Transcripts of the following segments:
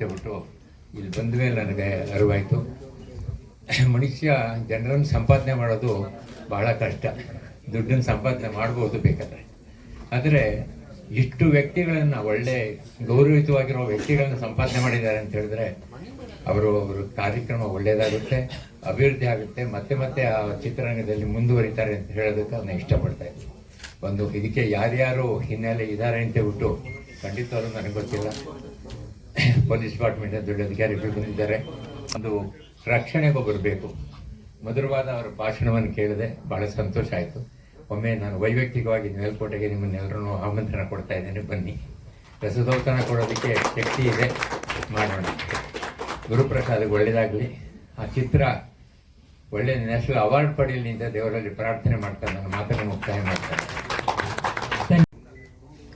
ಅಂತೇಳ್ಬಿಟ್ಟು ಇಲ್ಲಿ ಬಂದ ಮೇಲೆ ನನಗೆ ಅರಿವಾಯಿತು. ಮನುಷ್ಯ ಜನರನ್ನು ಸಂಪಾದನೆ ಮಾಡೋದು ಬಹಳ ಕಷ್ಟ. ದುಡ್ಡನ್ನು ಸಂಪಾದನೆ ಮಾಡ್ಬೋದು ಬೇಕಾದ್ರೆ. ಆದರೆ ಇಷ್ಟು ವ್ಯಕ್ತಿಗಳನ್ನು ಒಳ್ಳೆ ಗೌರವಿತವಾಗಿರೋ ವ್ಯಕ್ತಿಗಳನ್ನು ಸಂಪಾದನೆ ಮಾಡಿದ್ದಾರೆ ಅಂತ ಹೇಳಿದ್ರೆ, ಅವರು ಅವರ ಕಾರ್ಯಕ್ರಮ ಒಳ್ಳೆಯದಾಗುತ್ತೆ ಅಭಿವೃದ್ಧಿ ಆಗುತ್ತೆ, ಮತ್ತೆ ಮತ್ತೆ ಆ ಚಿತ್ರರಂಗದಲ್ಲಿ ಮುಂದುವರಿತಾರೆ ಅಂತ ಹೇಳೋದಕ್ಕೆ ನಾನು ಇಷ್ಟಪಡ್ತಾ ಇದ್ದೀನಿ. ಒಂದು ಇದಕ್ಕೆ ಯಾರ್ಯಾರು ಹಿನ್ನೆಲೆ ಇದ್ದಾರೆ ಅಂತ ಹೇಳ್ಬಿಟ್ಟು ಖಂಡಿತವಾಗ್ಲೂ ನನಗೆ ಗೊತ್ತಿಲ್ಲ. ಪೊಲೀಸ್ ಡಿಪಾರ್ಟ್ಮೆಂಟ್ ದೊಡ್ಡ ಅಧಿಕಾರಿಗಳು ಬಂದಿದ್ದಾರೆ ಒಂದು ರಕ್ಷಣೆಗೂ ಬರಬೇಕು. ಮಧುರವಾದ ಅವರ ಭಾಷಣವನ್ನು ಕೇಳಿದೆ. ಬಹಳ ಸಂತೋಷ ಆಯಿತು. ಒಮ್ಮೆ ನಾನು ವೈಯಕ್ತಿಕವಾಗಿ ಮೇಲ್ಕೋಟೆಗೆ ನಿಮ್ಮನ್ನೆಲ್ಲರೂ ಆಮಂತ್ರಣ ಕೊಡ್ತಾ ಇದ್ದೇನೆ. ಬನ್ನಿ. ರಸದೌತಣ ಕೊಡೋದಕ್ಕೆ ಶಕ್ತಿ ಇದೆ. ಮಾಡೋಣ. ಗುರುಪ್ರಸಾದ್ ಒಳ್ಳೆಯದಾಗಲಿ ಆ ಚಿತ್ರ ಒಳ್ಳೆಯ ನ್ಯಾಷನಲ್ ಅವಾರ್ಡ್ ಪಡೆಯಲಿ ಅಂತ ದೇವರಲ್ಲಿ ಪ್ರಾರ್ಥನೆ ಮಾಡ್ತಾರೆ. ನನ್ನ ಮಾತನ್ನು ಮುಕ್ತಾಯ ಮಾಡ್ತಾರೆ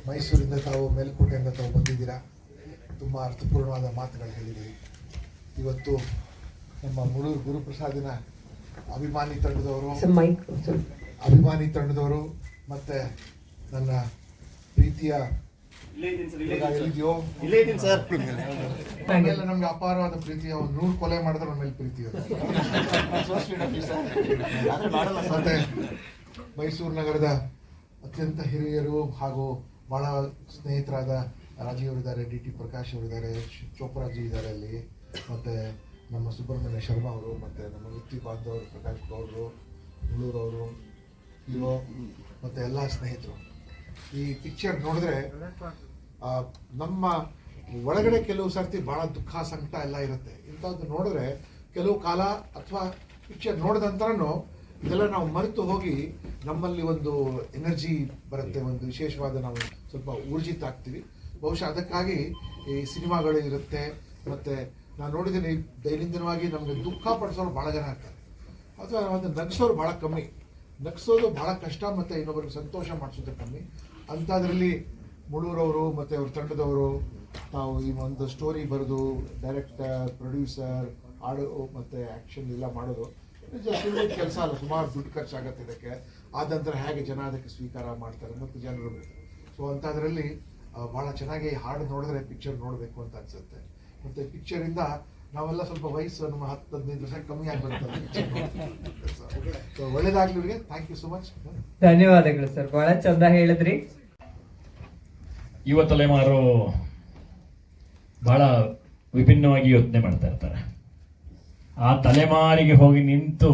ಮೈಸೂರಿಂದ ತಾವು ಮೇಲ್ಕೋಟೆಯಿಂದ ತಾವು ಬಂದಿದ್ದೀರಾ? ತುಂಬ ಅರ್ಥಪೂರ್ಣವಾದ ಮಾತುಗಳು ಹೇಳಿದರು ಇವತ್ತು ನಮ್ಮ ಮುಳೂರು ಗುರುಪ್ರಸಾದಿನ ಅಭಿಮಾನಿ ತಂಡದವರು. ಅಭಿಮಾನಿ ತಂಡದವರು ಮತ್ತೆ ನನ್ನ ಪ್ರೀತಿಯ ನಮ್ಗೆ ಅಪಾರವಾದ ಪ್ರೀತಿ. ಅವ್ರು ನೂರು ಕೊಲೆ ಮಾಡಿದ್ರೆ ನಮ್ಮ ಮೇಲೆ ಪ್ರೀತಿ ಮತ್ತೆ ಮೈಸೂರು ನಗರದ ಅತ್ಯಂತ ಹಿರಿಯರು ಹಾಗೂ ಬಹಳ ಸ್ನೇಹಿತರಾದ ರಾಜೀವ್ ಅವರಿದ್ದಾರೆ, ಡಿ ಟಿ ಪ್ರಕಾಶ್ ಅವರಿದ್ದಾರೆ ಚೋಪ್ರಾಜಿ ಇದ್ದಾರೆ ಅಲ್ಲಿ. ಮತ್ತು ನಮ್ಮ ಸುಬ್ರಹ್ಮಣ್ಯ ಶರ್ಮಾ ಅವರು, ಮತ್ತು ನಮ್ಮ ವೃತ್ತಿ ಬಾಂಧವರು ಪ್ರಕಾಶ್ ಗೌಡರು ಮುಳ್ಳೂರವರು ಇವೋ ಮತ್ತು ಎಲ್ಲ ಸ್ನೇಹಿತರು. ಈ ಪಿಕ್ಚರ್ ನೋಡಿದ್ರೆ ನಮ್ಮ ಒಳಗಡೆ ಕೆಲವು ಸರ್ತಿ ಭಾಳ ದುಃಖ, ಸಂಕಟ ಎಲ್ಲ ಇರುತ್ತೆ. ಇಂಥದ್ದು ನೋಡಿದ್ರೆ ಕೆಲವು ಕಾಲ ಅಥವಾ ಪಿಕ್ಚರ್ ನೋಡಿದ ನಂತರನೂ ಇದೆಲ್ಲ ನಾವು ಮರೆತು ಹೋಗಿ ನಮ್ಮಲ್ಲಿ ಒಂದು ಎನರ್ಜಿ ಬರುತ್ತೆ, ಒಂದು ವಿಶೇಷವಾದ ನಾವು ಸ್ವಲ್ಪ ಊರ್ಜಿತ ಆಗ್ತೀವಿ. ಬಹುಶಃ ಅದಕ್ಕಾಗಿ ಈ ಸಿನಿಮಾಗಳು ಇರುತ್ತೆ. ಮತ್ತೆ ನಾನು ನೋಡಿದ್ದೀನಿ, ದೈನಂದಿನವಾಗಿ ನಮಗೆ ದುಃಖ ಪಡಿಸೋರು ಭಾಳ ಜನ ಆಗ್ತಾರೆ ಅಥವಾ ಒಂದು ನಗಿಸೋರು ಭಾಳ ಕಮ್ಮಿ. ನಗಿಸೋದು ಭಾಳ ಕಷ್ಟ ಮತ್ತು ಇನ್ನೊಬ್ಬರಿಗೆ ಸಂತೋಷ ಮಾಡಿಸೋದು ಕಮ್ಮಿ. ಅಂಥದ್ರಲ್ಲಿ ಮುಳೂರವರು ಮತ್ತು ಅವ್ರ ತಂಡದವರು, ತಾವು ಈ ಒಂದು ಸ್ಟೋರಿ ಬರೆದು ಡೈರೆಕ್ಟರ್ ಪ್ರೊಡ್ಯೂಸರ್ ಹಾಡು ಮತ್ತು ಆ್ಯಕ್ಷನ್ ಎಲ್ಲ ಮಾಡೋದು ಕೆಲಸ ಅಲ್ಲ, ಸುಮಾರು ದುಡ್ಡು ಖರ್ಚಾಗತ್ತೆ ಇದಕ್ಕೆ. ಆದ ನಂತರ ಹೇಗೆ ಜನ ಅದಕ್ಕೆ ಸ್ವೀಕಾರ ಮಾಡ್ತಾರೆ, ಮತ್ತು ಜನರು. ಸೊ ಅಂಥದ್ರಲ್ಲಿ ಭಾಳ ಚೆನ್ನಾಗಿ ಹಾಡು ನೋಡಿದ್ರೆ ಪಿಕ್ಚರ್ ನೋಡಬೇಕು ಅಂತ ಅನ್ಸುತ್ತೆ. ಮತ್ತು ಪಿಕ್ಚರಿಂದ ನಾವೆಲ್ಲ ಸ್ವಲ್ಪ ವಯಸ್ಸು ನಮ್ಮ ಹತ್ತು ಹದಿನೈದು ವರ್ಷ ಕಮ್ಮಿ ಆಗ್ಬರ್ತದೆ ಸೊ ಒಳ್ಳೇದಾಗ್ಲಿ ಇವ್ರಿಗೆ. ಥ್ಯಾಂಕ್ ಯು ಸೊ ಮಚ್ ಧನ್ಯವಾದಗಳು ಸರ್. ಬಹಳ ಚಂದ ಹೇಳಿದ್ರಿ. ಯುವ ತಲೆಮಾರು ಬಹಳ ವಿಭಿನ್ನವಾಗಿ ಯೋಚನೆ ಮಾಡ್ತಾ ಇರ್ತಾರೆ. ಆ ತಲೆಮಾರಿಗೆ ಹೋಗಿ ನಿಂತು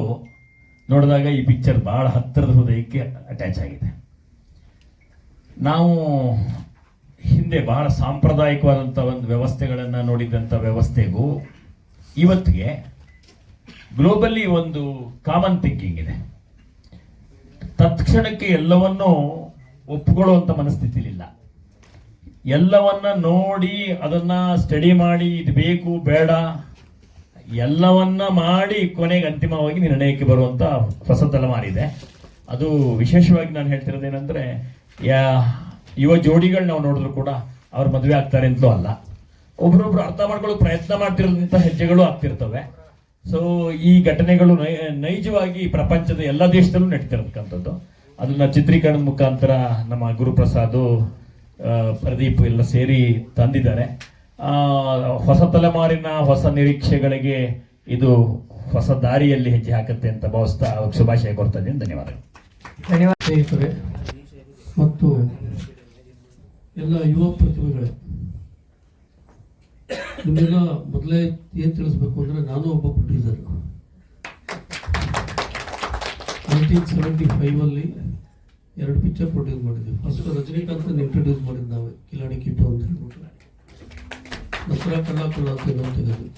ನೋಡಿದಾಗ ಈ ಪಿಕ್ಚರ್ ಬಹಳ ಹತ್ತಿರದ ಹೃದಯಕ್ಕೆ ಅಟ್ಯಾಚ್ ಆಗಿದೆ. ನಾವು ಹಿಂದೆ ಬಹಳ ಸಾಂಪ್ರದಾಯಿಕವಾದಂಥ ಒಂದು ವ್ಯವಸ್ಥೆಗಳನ್ನು ನೋಡಿದಂಥ ವ್ಯವಸ್ಥೆಗೂ ಇವತ್ತಿಗೆ ಗ್ಲೋಬಲಿ ಒಂದು ಕಾಮನ್ ಥಿಂಕಿಂಗ್ ಇದೆ. ತತ್ಕ್ಷಣಕ್ಕೆ ಎಲ್ಲವನ್ನೂ ಒಪ್ಪಿಕೊಳ್ಳುವಂಥ ಮನಸ್ಥಿತಿಲಿಲ್ಲ. ಎಲ್ಲವನ್ನ ನೋಡಿ ಅದನ್ನ ಸ್ಟಡಿ ಮಾಡಿ ಇದು ಬೇಕು, ಬೇಡ, ಎಲ್ಲವನ್ನ ಮಾಡಿ ಕೊನೆಗೆ ಅಂತಿಮವಾಗಿ ನಿರ್ಣಯಕ್ಕೆ ಬರುವಂತ ಹೊಸ ತಲೆಮಾರಿದೆ ಅದು ವಿಶೇಷವಾಗಿ ನಾನು ಹೇಳ್ತಿರೋದೇನೆಂದರೆ, ಯಾ ಯುವ ಜೋಡಿಗಳು ನಾವು ನೋಡಿದ್ರು ಕೂಡ ಅವ್ರು ಮದುವೆ ಆಗ್ತಾರೆ ಅಂತಲೂ ಅಲ್ಲ. ಒಬ್ರೊಬ್ರು ಅರ್ಥ ಮಾಡ್ಕೊಳ್ಳೋ ಪ್ರಯತ್ನ ಮಾಡ್ತಿರೋದಂಥ ಹೆಜ್ಜೆಗಳು ಆಗ್ತಿರ್ತವೆ. ಸೊ ಈ ಘಟನೆಗಳು ನೈಜವಾಗಿ ಪ್ರಪಂಚದ ಎಲ್ಲ ದೇಶದಲ್ಲೂ ನಡೀತಿರತಕ್ಕಂಥದ್ದು ಅದನ್ನ ಚಿತ್ರೀಕರಣದ ಮುಖಾಂತರ ನಮ್ಮ ಗುರುಪ್ರಸಾದ್ ಪ್ರದೀಪ್ ಎಲ್ಲ ಸೇರಿ ತಂದಿದ್ದಾರೆ. ಹೊಸ ತಲೆಮಾರಿನ ಹೊಸ ನಿರೀಕ್ಷೆಗಳಿಗೆ ಇದು ಹೊಸ ದಾರಿಯಲ್ಲಿ ಹೆಜ್ಜೆ ಹಾಕುತ್ತೆ ಅಂತ ಭಾವಿಸ್ತಾ ಶುಭಾಶಯ ಕೊಡ್ತಾ ಇದ್ದೀನಿ. ಧನ್ಯವಾದಗಳು. ಧನ್ಯವಾದ ಸ್ನೇಹಿತರೆ. ಮತ್ತು ಎಲ್ಲ ಯುವ ಪ್ರತಿಭೆಗಳೇ. ನಿಮಗೆಲ್ಲ ಮೊದಲೇ ಏನು ತಿಳಿಸ್ಬೇಕು ಅಂದರೆ ನಾನು ಒಬ್ಬ ಪ್ರೊಡ್ಯೂಸರ್. ನೈನ್ಟೀನ್ ಸೆವೆಂಟಿ ಫೈವಲ್ಲಿ ಎರಡು ಪಿಕ್ಚರ್ ಪ್ರೊಡ್ಯೂಸ್ ಮಾಡಿದ್ವಿ. ಫಸ್ಟ್ ರಜನಿಕಾಂತ್ ಇಂಟ್ರೊಡ್ಯೂಸ್ ಮಾಡಿದ್ದು ನಾವು, ಕಿಲಾಡಿ ಕಿಟ್ಟು ಅಂತ ಹೇಳ್ಬಿಟ್ಟು. ದಸರಾ ಕಲಾಕುಲ ಅಂತ ತೆಗೆದ್ವಿ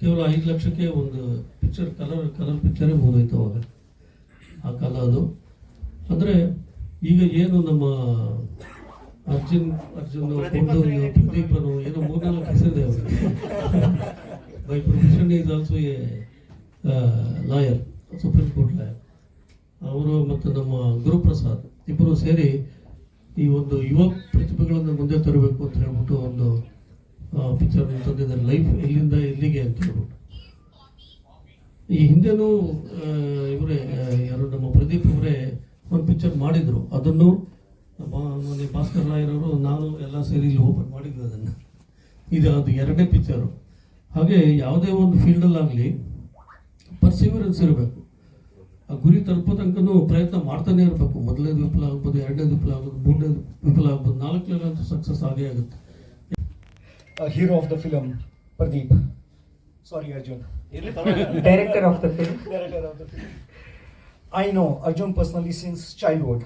ಕೇವಲ ಐದು ಲಕ್ಷಕ್ಕೆ ಒಂದು ಪಿಕ್ಚರ್ ಕಲರ್ ಕಲರ್ ಪಿಕ್ಚರೇ ಮುಗಿದೋಯ್ತು ಅವಾಗ. ಆ ಕಾಲ ಅದು. ಅಂದರೆ ಈಗ ಏನು ನಮ್ಮ ಅರ್ಜುನ್ ಅರ್ಜುನ್ ಕೊಂಡು ಪ್ರದೀಪನು ಏನೋ ಮೂರ್ನಾಲ್ಕು ಹೆಸರಿದೆ ಅವರು by profession is also a lawyer supreme court lawyer ಅವರು ಮತ್ತು ನಮ್ಮ ಗುರುಪ್ರಸಾದ್ ಇಬ್ಬರು ಸೇರಿ ಈ ಒಂದು ಯುವ ಪ್ರತಿಭೆಗಳನ್ನು ಮುಂದೆ ತರಬೇಕು ಅಂತ ಹೇಳ್ಬಿಟ್ಟು ಒಂದು ಪಿಕ್ಚರ್ ತಂದಿದ್ದಾರೆ. ಲೈಫ್ ಎಲ್ಲಿಂದ ಎಲ್ಲಿಗೆ ಅಂತ ಹೇಳ್ಬಿಟ್ಟು. ಈ ಹಿಂದೆನೂ ಇವರೇ ಯಾರು ನಮ್ಮ ಪ್ರದೀಪ್ ಅವರೇ ಒಂದು ಪಿಕ್ಚರ್ ಮಾಡಿದ್ರು. ಅದನ್ನು ಮೊನ್ನೆ ಭಾಸ್ಕರ್ ರಾಯರವರು ಅವರು ನಾನು ಎಲ್ಲ ಸೇರಿ ಇಲ್ಲಿ ಓಪನ್ ಮಾಡಿದ್ವಿ ಅದನ್ನು. ಇದು ಅದು ಎರಡನೇ ಪಿಕ್ಚರು ಹಾಗೆ ಯಾವುದೇ ಒಂದು ಫೀಲ್ಡಲ್ಲಾಗಲಿ ಪರ್ಸಿವರೆನ್ಸ್ ಇರಬೇಕು. ಆ ಗುರಿ ತಲುಪೋ ತನಕನೂ ಪ್ರಯತ್ನ ಮಾಡ್ತಾನೆ ಇರಬೇಕು. ಮೊದಲನೇದು ವಿಫಲ ಆಗ್ಬೋದು ಎರಡನೇದು ವಿಫಲ ಆಗ್ಬೋದು ಮೂರನೇದು ವಿಫಲ ಆಗ್ಬೋದು ನಾಲ್ಕನೇದಂತೂ ಸಕ್ಸಸ್ ಆಗೇ ಆಗುತ್ತೆ. Hero of the film Pradeep sorry Arjun. Director of the film I know Arjun film. I know Arjun personally since childhood.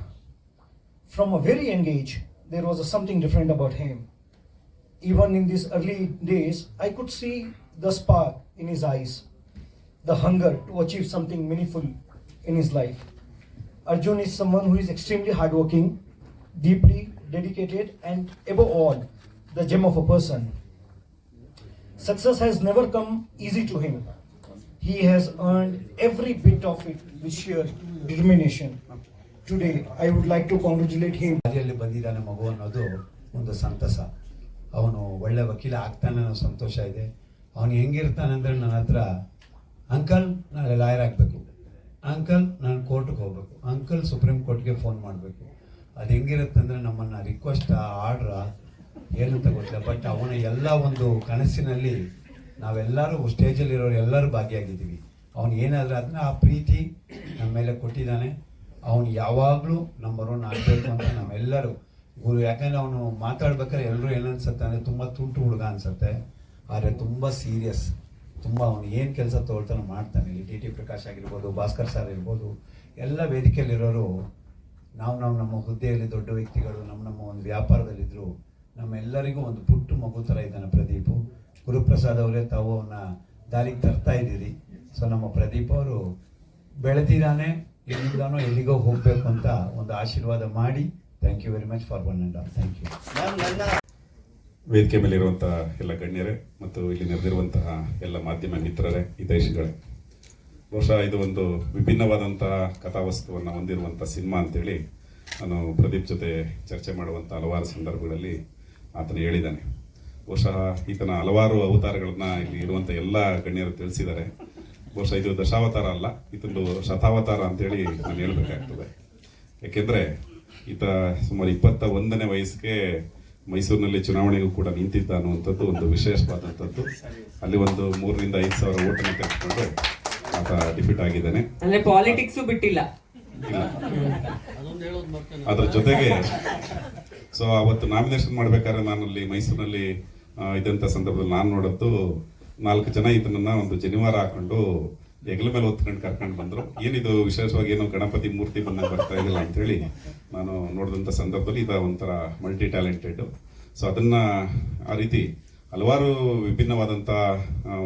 From a very young age, there was something different about him. Even in these early days, I could see the spark in his eyes, the hunger to achieve something meaningful in his life. Arjun is someone who is extremely hardworking, deeply dedicated, and above all, the gem of a person. Success has never come easy to him. He has earned every bit of it with sheer determination. Today, I would like to congratulate him ದಾರಿಯಲ್ಲಿ ಬಂದಿದ್ದಾನೆ ಮಗು ಅನ್ನೋದು ಒಂದು ಸಂತಸ. ಅವನು ಒಳ್ಳೆ ವಕೀಲ ಆಗ್ತಾನೆ ಅನ್ನೋ ಸಂತೋಷ ಇದೆ. ಅವನು ಹೆಂಗಿರ್ತಾನೆ ಅಂದರೆ ನನ್ನ ಹತ್ರ ಅಂಕಲ್ ನಾಳೆ ಲಾಯರ್ ಆಗಬೇಕು. ಅಂಕಲ್ ನಾನು ಕೋರ್ಟ್ಗೆ ಹೋಗಬೇಕು. ಅಂಕಲ್ ಸುಪ್ರೀಂ ಕೋರ್ಟ್ಗೆ ಫೋನ್ ಮಾಡಬೇಕು. ಅದು ಹೆಂಗಿರುತ್ತೆ ಅಂದರೆ ನಮ್ಮನ್ನು ರಿಕ್ವೆಸ್ಟ್ ಆರ್ಡ್ರ ಏನಂತ ಗೊತ್ತಿಲ್ಲ. ಬಟ್ ಅವನ ಎಲ್ಲ ಒಂದು ಕನಸಿನಲ್ಲಿ ನಾವೆಲ್ಲರೂ ಸ್ಟೇಜಲ್ಲಿರೋರು ಎಲ್ಲರೂ ಭಾಗಿಯಾಗಿದ್ದೀವಿ. ಅವನು ಏನಾದರೂ ಅದನ್ನ ಆ ಪ್ರೀತಿ ನಮ್ಮ ಮೇಲೆ ಕೊಟ್ಟಿದ್ದಾನೆ. ಅವನು ಯಾವಾಗಲೂ ನಂಬರ್ ಆಗಬೇಕು ಅಂತ ನಾವೆಲ್ಲರೂ ಗುರು, ಯಾಕಂದರೆ ಅವನು ಮಾತಾಡ್ಬೇಕಾದ್ರೆ ಎಲ್ಲರೂ ಏನನ್ಸುತ್ತೆ ಅಂದರೆ ತುಂಬ ತುಂಟು ಹುಡುಗ ಅನಿಸುತ್ತೆ. ಆದರೆ ತುಂಬ ಸೀರಿಯಸ್ ತುಂಬ ಅವನು ಏನು ಕೆಲಸ ತಗೊಳ್ತಾನೆ ಮಾಡ್ತಾನೆ. ಇಲ್ಲಿ ಟಿ ಟಿ ಪ್ರಕಾಶ್ ಆಗಿರ್ಬೋದು, ಭಾಸ್ಕರ್ ಸರ್ ಇರ್ಬೋದು ಎಲ್ಲ ವೇದಿಕೆಯಲ್ಲಿರೋರು ನಾವು ನಾವು ನಮ್ಮ ಹುದ್ದೆಯಲ್ಲಿ ದೊಡ್ಡ ವ್ಯಕ್ತಿಗಳು, ನಮ್ಮ ನಮ್ಮ ಒಂದು ವ್ಯಾಪಾರದಲ್ಲಿದ್ದರು ನಮ್ಮೆಲ್ಲರಿಗೂ ಒಂದು ಪುಟ್ಟು ಮಗು ಥರ ಇದ್ದಾನೆ ಪ್ರದೀಪು. ಗುರುಪ್ರಸಾದ್ ಅವರೇ, ತಾವು ಅವನ್ನ ದಾರಿಗೆ ತರ್ತಾ ಇದ್ದೀರಿ. ಸೊ ನಮ್ಮ ಪ್ರದೀಪ್ ಅವರು ಬೆಳೆದಿದ್ದಾನೆ. ಎಲ್ಲಿಂದಾನೋ ಎಲ್ಲಿಗೋ ಹೋಗಬೇಕು ಅಂತ ಒಂದು ಆಶೀರ್ವಾದ ಮಾಡಿ thank you very much for one and all thank you ವೇದಿಕೆ ಮೇಲಿರುವಂತಹ ಎಲ್ಲ ಗಣ್ಯರೇ ಮತ್ತು ಇಲ್ಲಿ ನೆರೆದಿರುವಂತಹ ಎಲ್ಲ ಮಾಧ್ಯಮ ಮಿತ್ರರೇ ಹಿತೈಷಿಗಳೇ ಬಹುಶಃ ಇದು ಒಂದು ವಿಭಿನ್ನವಾದಂತಹ ಕಥಾವಸ್ತುವನ್ನು ಹೊಂದಿರುವಂಥ ಸಿನಿಮಾ ಅಂತೇಳಿ ನಾನು ಪ್ರದೀಪ್ ಜೊತೆ ಚರ್ಚೆ ಮಾಡುವಂಥ ಹಲವಾರು ಸಂದರ್ಭಗಳಲ್ಲಿ ಆತನು ಹೇಳಿದ್ದಾನೆ. ಬಹುಶಃ ಈತನ ಹಲವಾರು ಅವತಾರಗಳನ್ನ ಇಲ್ಲಿ ಇರುವಂಥ ಎಲ್ಲ ಗಣ್ಯರು ತಿಳಿಸಿದ್ದಾರೆ. ಬಹುಶಃ ಇದು ದಶಾವತಾರ ಅಲ್ಲ ಇದೊಂದು ಶತಾವತಾರ ಅಂತೇಳಿ ನಾನು ಹೇಳ್ಬೇಕಾಗ್ತದೆ. ಯಾಕೆಂದ್ರೆ ಈತ ಸುಮಾರು ಇಪ್ಪತ್ತ ಒಂದನೇ ವಯಸ್ಸಿಗೆ ಮೈಸೂರಿನಲ್ಲಿ ಚುನಾವಣೆಗೂ ಕೂಡ ನಿಂತಿದ್ದ ಅನ್ನುವಂಥದ್ದು ಒಂದು ವಿಶೇಷವಾದಂಥದ್ದು. ಅಲ್ಲಿ ಒಂದು ಮೂರರಿಂದ ಐದು ಸಾವಿರ ಓಟನ್ನು ತೆಗೆದುಕೊಂಡು ಆತ ಡಿಫೀಟ್ ಆಗಿದ್ದಾನೆ. ಅಂದ್ರೆ ಪಾಲಿಟಿಕ್ಸ್ ಬಿಟ್ಟಿಲ್ಲ. ಅದರ ಜೊತೆಗೆ ಸೊ ಅವತ್ತು ನಾಮಿನೇಷನ್ ಮಾಡ್ಬೇಕಾದ್ರೆ ನಾನು ಅಲ್ಲಿ ಮೈಸೂರಿನಲ್ಲಿ ಇದ್ದಂಥ ಸಂದರ್ಭದಲ್ಲಿ ನಾನು ನೋಡದ್ದು ನಾಲ್ಕು ಜನ ಇದನ್ನ ಒಂದು ಜನಿವಾರ ಹಾಕೊಂಡು ಹೆಗಲ ಮೇಲೆ ಹೊತ್ಕೊಂಡು ಕರ್ಕೊಂಡು ಬಂದ್ರು. ಏನಿದು ವಿಶೇಷವಾಗಿ ಏನೋ ಗಣಪತಿ ಮೂರ್ತಿ ಬಂದಾಗ ಬರ್ತಾ ಇದಿಲ್ಲ ಅಂತೇಳಿ ನಾನು ನೋಡಿದಂಥ ಸಂದರ್ಭದಲ್ಲಿ ಇದ ಒಂಥರ ಮಲ್ಟಿ ಟ್ಯಾಲೆಂಟೆಡ್ ಸೊ ಅದನ್ನ ಆ ರೀತಿ ಹಲವಾರು ವಿಭಿನ್ನವಾದಂಥ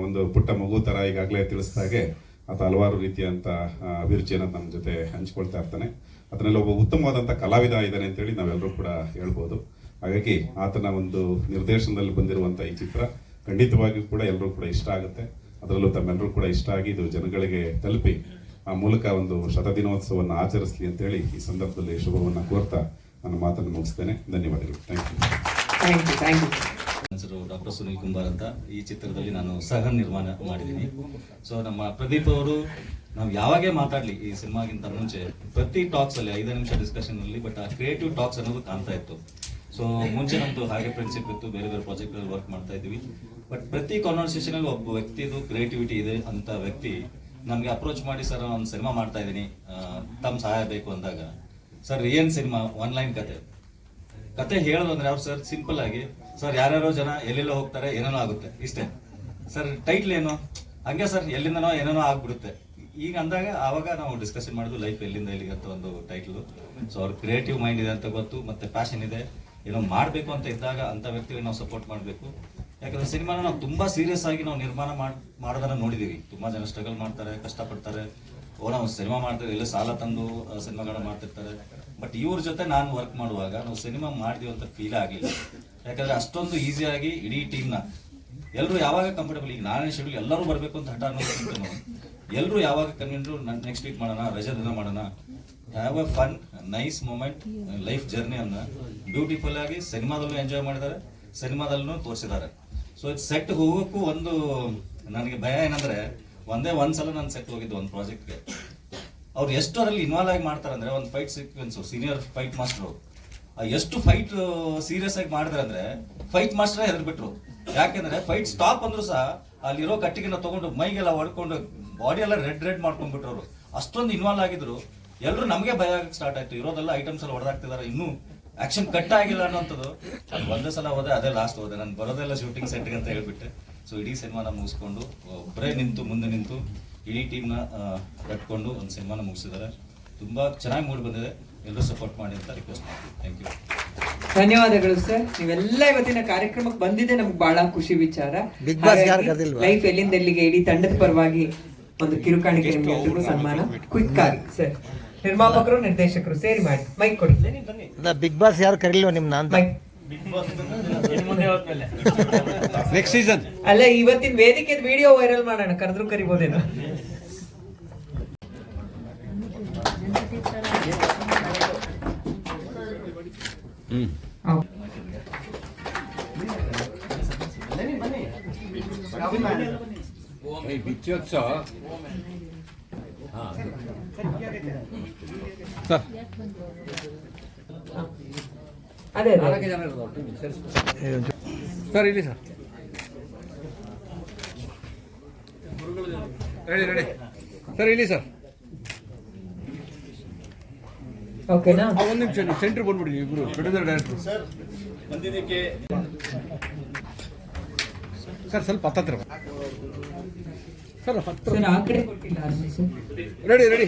ಒಂದು ಪುಟ್ಟ ಮಗು ಥರ ಈಗಾಗಲೇ ತಿಳಿಸಿದಾಗೆ ಆತ ಹಲವಾರು ರೀತಿಯಂತ ಆ, ಅಭಿರುಚಿಯನ್ನು ನಮ್ಮ ಜೊತೆ ಹಂಚ್ಕೊಳ್ತಾ ಇರ್ತಾನೆ. ಅದನ್ನೆಲ್ಲ ಒಬ್ಬ ಉತ್ತಮವಾದಂಥ ಕಲಾವಿದ ಇದ್ದಾನೆ ಅಂತೇಳಿ ನಾವೆಲ್ಲರೂ ಕೂಡ ಹೇಳ್ಬೋದು. ಹಾಗಾಗಿ ಆತನ ಒಂದು ನಿರ್ದೇಶನದಲ್ಲಿ ಬಂದಿರುವಂಥ ಈ ಚಿತ್ರ ಖಂಡಿತವಾಗಿಯೂ ಕೂಡ ಎಲ್ಲರೂ ಕೂಡ ಇಷ್ಟ ಆಗುತ್ತೆ. ಅದರಲ್ಲೂ ತಮ್ಮೆಲ್ಲರೂ ಕೂಡ ಇಷ್ಟ ಆಗಿ ಇದು ಜನಗಳಿಗೆ ತಲುಪಿ ಆ ಮೂಲಕ ಒಂದು ಶತದಿನೋತ್ಸವವನ್ನು ಆಚರಿಸಲಿ ಅಂತೇಳಿ ಈ ಸಂದರ್ಭದಲ್ಲಿ ಶುಭವನ್ನು ಕೋರ್ತಾ ನನ್ನ ಮಾತನ್ನು ಮುಗಿಸ್ತೇನೆ. ಧನ್ಯವಾದಗಳು. Thank you thank you thank you ಹೆಸರು ಡಾಕ್ಟರ್ ಸುನೀಲ್ ಕುಂಬಾರ್ ಅಂತ. ಈ ಚಿತ್ರದಲ್ಲಿ ನಾನು ಸಹ ನಿರ್ಮಾಣ ಮಾಡಿದ್ದೀನಿ. ಸೊ ನಮ್ಮ ಪ್ರದೀಪ್ ಅವರು ನಾವು ಯಾವಾಗೇ ಮಾತಾಡ್ಲಿ ಈ ಸಿನಿಮಾಗಿಂತ ಮುಂಚೆ ಪ್ರತಿ ಟಾಕ್ಸ್ ಅಲ್ಲಿ ಐದು ನಿಮಿಷ ಡಿಸ್ಕಷನ್ ಅಲ್ಲಿ ಬಟ್ ಆ ಕ್ರಿಯೇಟಿವ್ ಟಾಕ್ಸ್ ಅನ್ನೋದು ಕಾಣ್ತಾ ಇತ್ತು. ಸೊ ಮುಂಚೆ ನಮ್ದು ಹಾಗೆ ಫ್ರೆಂಡ್ಶಿಪ್ ಇತ್ತು, ಬೇರೆ ಬೇರೆ ಪ್ರಾಜೆಕ್ಟ್ ಅಲ್ಲಿ ವರ್ಕ್ ಮಾಡ್ತಾ ಇದ್ವಿ. ಬಟ್ ಪ್ರತಿ ಕಾನ್ವರ್ಸೇಷನ್ ಅಲ್ಲಿ ಒಬ್ಬ ವ್ಯಕ್ತಿದು ಕ್ರಿಯೇಟಿವಿಟಿ ಇದೆ ಅಂತ ವ್ಯಕ್ತಿ ನಮ್ಗೆ ಅಪ್ರೋಚ್ ಮಾಡಿ, ಸರ್ ಒಂದು ಸಿನಿಮಾ ಮಾಡ್ತಾ ಇದ್ದೀನಿ. ತಮ್ಮ ಸಹಾಯ ಬೇಕು ಅಂದಾಗ. ಸರ್, ಏನ್ ಸಿನಿಮಾ ಒನ್ ಲೈನ್ ಕತೆ. ಕತೆ ಹೇಳೋದು ಅಂದ್ರೆ ಅವ್ರು ಸರ್ ಸಿಂಪಲ್ ಆಗಿ, ಸರ್, ಯಾರ್ಯಾರೋ ಜನ ಎಲ್ಲೆಲ್ಲೋ ಹೋಗ್ತಾರೆ, ಏನೇನೋ ಆಗುತ್ತೆ. ಇಷ್ಟೇ. ಸರ್ ಟೈಟ್ಲ್ ಏನು? ಹಂಗೆ, ಸರ್, ಎಲ್ಲಿಂದನೋ ಏನೇನೋ ಆಗ್ಬಿಡುತ್ತೆ. ಈಗ ಅಂದಾಗ ಆವಾಗ ನಾವು ಡಿಸ್ಕಷನ್ ಮಾಡಿದ್ವಿ ಲೈಫ್ ಎಲ್ಲಿಂದ ಎಲ್ಲಿಗೆ ಅಂತ ಒಂದು ಟೈಟ್ಲು ಸೊ ಅವ್ರ ಕ್ರಿಯೇಟಿವ್ ಮೈಂಡ್ ಇದೆ ಅಂತ ಗೊತ್ತು, ಮತ್ತೆ ಪ್ಯಾಷನ್ ಇದೆ. ಏನೋ ಮಾಡಬೇಕು ಅಂತ ಇದ್ದಾಗ ಅಂತ ವ್ಯಕ್ತಿಗೆ ನಾವು ಸಪೋರ್ಟ್ ಮಾಡಬೇಕು. ಯಾಕಂದ್ರೆ ಸಿನಿಮಾನ ನಾವು ತುಂಬಾ ಸೀರಿಯಸ್ ಆಗಿ ನಾವು ನಿರ್ಮಾಣ ಮಾಡ್, ಮಾಡೋದನ್ನ ನೋಡಿದೀವಿ. ತುಂಬಾ ಜನ ಸ್ಟ್ರಗಲ್ ಮಾಡ್ತಾರೆ, ಕಷ್ಟಪಡ್ತಾರೆ. ಓ, ನಾವು ಸಿನಿಮಾ ಮಾಡ್ತೀವಿ ಎಲ್ಲ ಸಾಲ ತಂದು ಸಿನಿಮಾಗಳನ್ನ ಮಾಡ್ತಿರ್ತಾರೆ. ಬಟ್ ಇವ್ರ ಜೊತೆ ನಾನು ವರ್ಕ್ ಮಾಡುವಾಗ ನಾವು ಸಿನಿಮಾ ಮಾಡಿದೀವಿ ಅಂತ ಫೀಲ್ ಆಗಲಿಲ್ಲ. ಯಾಕಂದ್ರೆ ಅಷ್ಟೊಂದು ಈಸಿಯಾಗಿ ಇಡೀ ಟೀಮ್ನ ಎಲ್ಲರೂ ಯಾವಾಗ ಕಂಫರ್ಟಬಲ್ ಈಗ ನಾನೇ ಶೆಡ್ಯೂಲ್ ಎಲ್ಲರೂ ಬರಬೇಕು ಅಂತ ಹಠ ಅನ್ನೋದು ಎಲ್ಲರೂ ಯಾವಾಗ ಕನ್ವಿನ್ರು ನೆಕ್ಸ್ಟ್ ವೀಕ್ ಮಾಡೋಣ, ರಜೆ ದಿನ ಮಾಡೋಣ. Have a fun nice moment life journey ಅನ್ನ ಬ್ಯೂಟಿಫುಲ್ ಆಗಿ ಸಿನಿಮಾದಲ್ಲೂ ಎಂಜಾಯ್ ಮಾಡಿದ್ದಾರೆ, ಸಿನಿಮಾದಲ್ಲೂ ತೋರಿಸಿದ್ದಾರೆ. ಸೊ ಇದು ಸೆಟ್ ಹೋಗೋಕ್ಕೂ ಒಂದು, ನನಗೆ ಭಯ ಏನಂದ್ರೆ, ಒಂದೇ ಒಂದ್ಸಲ ನಾನು ಸೆಟ್ ಹೋಗಿದ್ದು ಒಂದು ಪ್ರಾಜೆಕ್ಟ್ಗೆ ಅವ್ರು ಎಷ್ಟು ಅದರಲ್ಲಿ ಇನ್ವಾಲ್ವ್ ಆಗಿ ಮಾಡ್ತಾರೆ ಅಂದ್ರೆ, ಒಂದು fight sequence senior fight master ಎಷ್ಟು ಫೈಟ್ ಸೀರಿಯಸ್ ಆಗಿ ಮಾಡಿದ್ರೆ ಅಂದ್ರೆ ಫೈಟ್ ಮಾಸ್ಟರ್ ಹೆದರ್ಬಿಟ್ರು. ಯಾಕೆಂದ್ರೆ ಫೈಟ್ ಸ್ಟಾಪ್ ಅಂದ್ರು ಸಹ, ಅಲ್ಲಿರೋ ಕಟ್ಟಿಗೆನ ತಗೊಂಡು ಮೈಗೆಲ್ಲ ಹೊಡ್ಕೊಂಡು ಬಾಡಿ ಎಲ್ಲ ರೆಡ್ ರೆಡ್ ಮಾಡ್ಕೊಂಡ್ಬಿಟ್ರು ಅವರು. ಅಷ್ಟೊಂದು ಇನ್ವಾಲ್ವ್ ಆಗಿದ್ರು ಎಲ್ಲರೂ ನಮಗೆ ಭಯ ಆಗಕ್ಕೆ ಸ್ಟಾರ್ಟ್ ಆಯ್ತು. ಇರೋದೆಲ್ಲ ಐಟಮ್ಸ್ ಎಲ್ಲ ಹೊಡೆದಾಗ್ತಿದಾರೆ ಇನ್ನೂ ಆಕ್ಷನ್ ಕಟ್ ಆಗಿಲ್ಲ ಅನ್ನೋಂಥದ್ದು ಅದು ಒಂದೇ ಸಲ ಹೋದೆ ಅದೇ ಲಾಸ್ಟ್ ಹೋದೆ. ನಾನು ಬರೋದೆಲ್ಲ ಶೂಟಿಂಗ್ ಸೆಟ್ಗೆ ಅಂತ ಹೇಳ್ಬಿಟ್ಟೆ. ಸೊ ಇಡೀ ಸಿನಿಮಾನ ಮುಗಿಸ್ಕೊಂಡು ಒಬ್ಬರೇ ನಿಂತು ಮುಂದೆ ನಿಂತು ಇಡೀ ಟೀಮ್ನ ಕಟ್ಕೊಂಡು ಒಂದು ಸಿನಿಮಾನ ಮುಗಿಸಿದ್ದಾರೆ. ತುಂಬಾ ಚೆನ್ನಾಗಿ ಮೂಡಿ ಬಂದಿದೆ. ಎಲ್ಲರೂ ಸಪೋರ್ಟ್ ಮಾಡಿ ಅಂತ ರಿಕ್ವೆಸ್ಟ್ ಮಾಡ್ತೀನಿ. ಥ್ಯಾಂಕ್ ಯು ಧನ್ಯವಾದಗಳು ಸರ್ ನೀವೆಲ್ಲ ಇವತ್ತಿನ ಕಾರ್ಯಕ್ರಮಕ್ಕೆ ಬಂದಿದೆ ನಮ್ಗೆ ಬಹಳ ಖುಷಿ ವಿಚಾರ? ಲೈಫ್ ಎಲ್ಲಿಂದ ಎಲ್ಲಿಗೆ ಇಡೀ ತಂಡದ ಪರವಾಗಿ ಒಂದು ಕಿರುಕಾಣಿಕೆ ಸನ್ಮಾನ. ಕ್ವಿಕ್ ಆಗಿ ಸರ್. ನಿರ್ಮಾಪಕರು ನಿರ್ದೇಶಕರು ಸೇರಿ ಮಾಡಿ. ಮೈಕ್ ಕೊಡಿ. ಬಿಗ್ ಬಾಸ್ ಯಾರು ಕರೀಲ್ವ ನಿಮ್ನ ಅಂತ? ಮೈಕ್ ನೆಕ್ಸ್ಟ್ ಸೀಸನ್ ಅಲ್ಲ ಇವತ್ತಿನ ವೇದಿಕೆ ವಿಡಿಯೋ ವೈರಲ್ ಮಾಡೋಣ. ಕರೆದ್ರು ಕರಿಬೋದೇನೋ. ಹೌದು. ಅದೇ ಅದೇ. ಸರ್ ಇಲ್ಲಿ ಸರ್. Ready ready. ಸರ್ ಇಲ್ಲಿ ಸರ್. ಓಕೆನಾ? ಒಂದು ನಿಮಿಷ ನೀವು ಸೆಂಟ್ರ್ ಬಂದ್ಬಿಡಿ ಇಬ್ರು. ಬಿಡದ ಡೈರೆಕ್ಟರ್. ಸರ್ ಬಂದಿದ್ದಕ್ಕೆ ಸರ್ ಸ್ವಲ್ಪ ಹತ್ತತ್ರ ಸರ್ ಹತ್ರ ರೆಡಿ ರೆಡಿ.